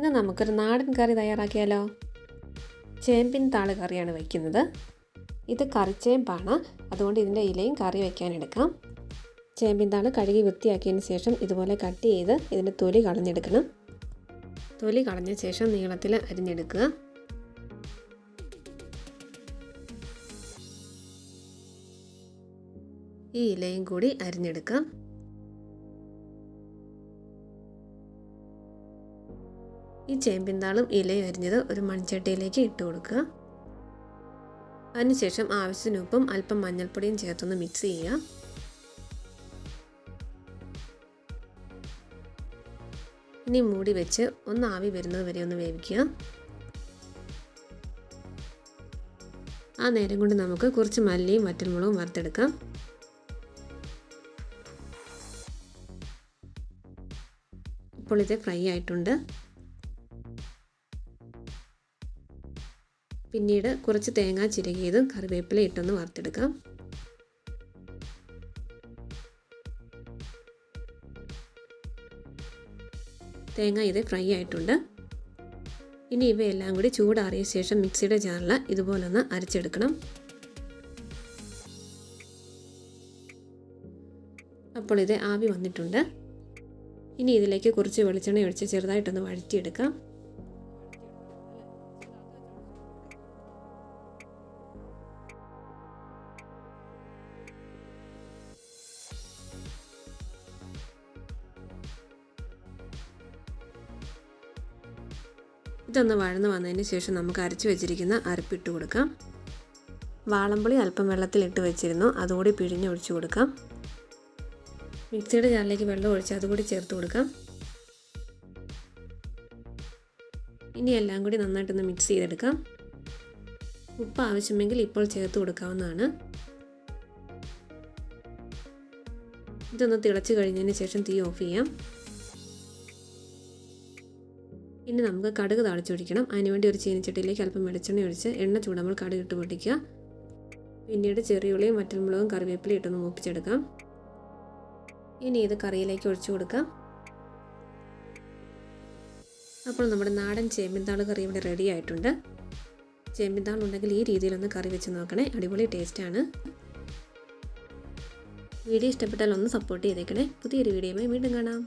ഇന്ന് നമുക്കൊരു നാടൻ കറി തയ്യാറാക്കിയാലോ? ചേമ്പിൻ താൾ കറിയാണ് വയ്ക്കുന്നത്. ഇത് കറിച്ചേമ്പാണ്. അതുകൊണ്ട് ഇതിന്റെ ഇലയും കറി വയ്ക്കാനെടുക്കാം. ചേമ്പിൻ താൾ കഴുകി വൃത്തിയാക്കിയതിന് ശേഷം ഇതുപോലെ കട്ട് ചെയ്ത് ഇതിന്റെ തൊലി കളഞ്ഞെടുക്കണം. തൊലി കളഞ്ഞ ശേഷം നീളത്തിൽ അരിഞ്ഞെടുക്കുക. ഈ ഇലയും കൂടി അരിഞ്ഞെടുക്കാം. ഈ ചേമ്പിന്താളും ഇലയും അരിഞ്ഞത് ഒരു മൺചട്ടിയിലേക്ക് ഇട്ട് കൊടുക്കുക. അതിനുശേഷം ആവശ്യത്തിന് ഉപ്പും അല്പം മഞ്ഞൾപ്പൊടിയും ചേർത്തൊന്ന് മിക്സ് ചെയ്യുക. ഇനി മൂടി വെച്ച് ഒന്ന് ആവി വരുന്നത് വരെ ഒന്ന് വേവിക്കുക. ആ നേരം കൊണ്ട് നമുക്ക് കുറച്ച് മല്ലിയും വറ്റൽമുളകും വറുത്തെടുക്കാം. ഇപ്പോൾ ഇത് ഫ്രൈ ആയിട്ടുണ്ട്. പിന്നീട് കുറച്ച് തേങ്ങ ചിരകിയതും കറിവേപ്പില ഇട്ടൊന്ന് വറുത്തെടുക്കാം. തേങ്ങ ഇത് ഫ്രൈ ആയിട്ടുണ്ട്. ഇനി ഇവയെല്ലാം കൂടി ചൂടാറിയ ശേഷം മിക്സിയുടെ ജാറിൽ ഇതുപോലൊന്ന് അരച്ചെടുക്കണം. അപ്പോൾ ഇത് ആവി വന്നിട്ടുണ്ട്. ഇനി ഇതിലേക്ക് കുറച്ച് വെളിച്ചെണ്ണ ഒഴിച്ച് ചെറുതായിട്ടൊന്ന് വഴറ്റിയെടുക്കാം. ഇതൊന്ന് വഴന്ന് വന്നതിന് ശേഷം നമുക്ക് അരച്ചു വെച്ചിരിക്കുന്ന അരപ്പിട്ട് കൊടുക്കാം. വാളമ്പുളി അല്പം വെള്ളത്തിലിട്ട് വെച്ചിരുന്നു. അതുകൂടി പിഴിഞ്ഞൊഴിച്ച് കൊടുക്കാം. മിക്സിയുടെ ജാറിലേക്ക് വെള്ളം ഒഴിച്ച് അതുകൂടി ചേർത്ത് കൊടുക്കാം. ഇനി എല്ലാം കൂടി നന്നായിട്ടൊന്ന് മിക്സ് ചെയ്തെടുക്കാം. ഉപ്പ് ആവശ്യമെങ്കിൽ ഇപ്പോൾ ചേർത്ത് കൊടുക്കാവുന്നതാണ്. ഇതൊന്ന് തിളച്ച് കഴിഞ്ഞതിന് ശേഷം തീ ഓഫ് ചെയ്യാം. ഇനി നമുക്ക് കടുക് താളിച്ചൊഴിക്കണം. അതിനുവേണ്ടി ഒരു ചീനിച്ചട്ടിയിലേക്ക് അല്പം വെളിച്ചെണ്ണ ഒഴിച്ച് എണ്ണ ചൂടുമ്പോൾ കടുക് ഇട്ട് പൊട്ടിക്കുക പിന്നീട് ചെറിയുള്ളിയും വറ്റൽമുളകും കറിവേപ്പിലയും ഇട്ടൊന്ന് മൂപ്പിച്ചെടുക്കാം. ഇനി ഇത് കറിയിലേക്ക് ഒഴിച്ചു കൊടുക്കാം. അപ്പോൾ നമ്മുടെ നാടൻ ചേമ്പിന്താൾ കറി ഇവിടെ റെഡി ആയിട്ടുണ്ട്. ചേമ്പിന്താൾ ഉണ്ടെങ്കിൽ ഈ രീതിയിലൊന്ന് കറി വെച്ച് നോക്കണേ. അടിപൊളി ടേസ്റ്റാണ് വീഡിയോ ഇഷ്ടപ്പെട്ടാൽ ഒന്ന് സപ്പോർട്ട് ചെയ്തേക്കണേ. പുതിയൊരു വീഡിയോയുമായി വീണ്ടും കാണാം.